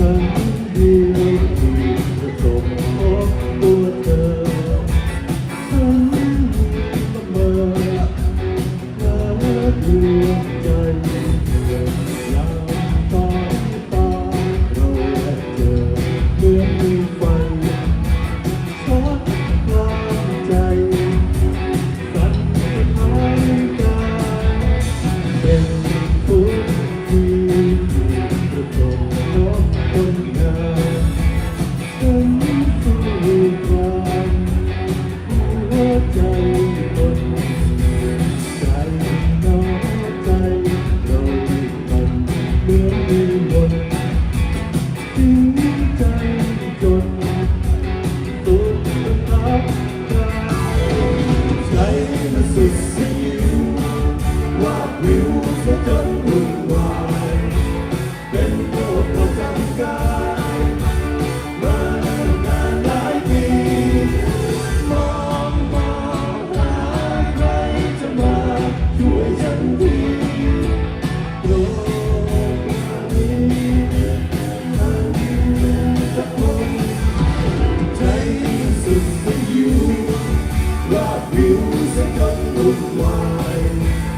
รั้งเดียวที่ปะสบพบตัวเธอฉันมีประเมินและใจ in the. Bye.